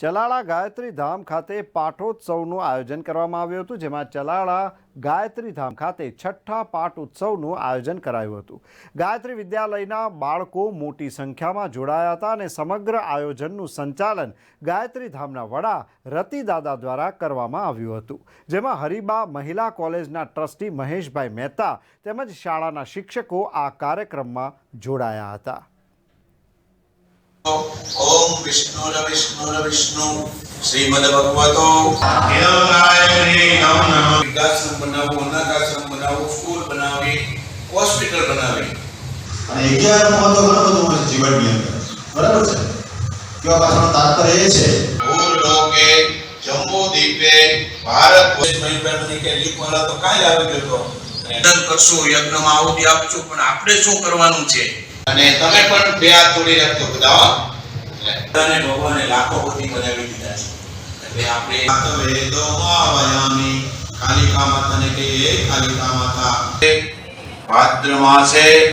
ચલાળા ગાયત્રી ધામ ખાતે પાઠોત્સવનું આયોજન કરવામાં આવ્યું હતું, જેમાં ચલાળા ગાયત્રી ધામ ખાતે છઠ્ઠા પાઠ ઉત્સવનું આયોજન કરાયું હતું. ગાયત્રી વિદ્યાલયના બાળકો મોટી સંખ્યામાં જોડાયા હતા અને સમગ્ર આયોજનનું સંચાલન ગાયત્રી ધામના વડા રતિદાદા દ્વારા કરવામાં આવ્યું હતું. જેમાં હરિબા મહિલા કોલેજના ટ્રસ્ટી મહેશભાઈ મહેતા તેમજ શાળાના શિક્ષકો આ કાર્યક્રમમાં જોડાયા હતા. વિષ્ણુ વિષ્ણુર વિષ્ણુ શ્રીમદ ભગવતો વિકાસમ બનાવવું અનાથાશ્રમ બનાવવું સ્કૂલ બનાવવી હોસ્પિટલ બનાવવી અને અગિયાર મહત્વ ઘણું બધું હોય જીવનની અંદર. બરાબર છે? કેવા પાછળનું તાત્પર્ય એ છે. ભૂલોકે જમ્મુ દ્વીપે ભારત મહિલાની કે લીક વાળા તો કાંઈ આવી ગયો તો. કરશું યજ્ઞમાં આહુતિ આપશું પણ આપણે શું કરવાનું છે? અને તમે પણ બે હાથ તોડી રાખજો બધા એટલે ભગવાને લાખો કોટી બનાવી દીધા છે. એટલે આપણે વેદો આવાયામી કાલિકા માતાને કહીએ, કાલિકા માતા. ભાદ્ર માસે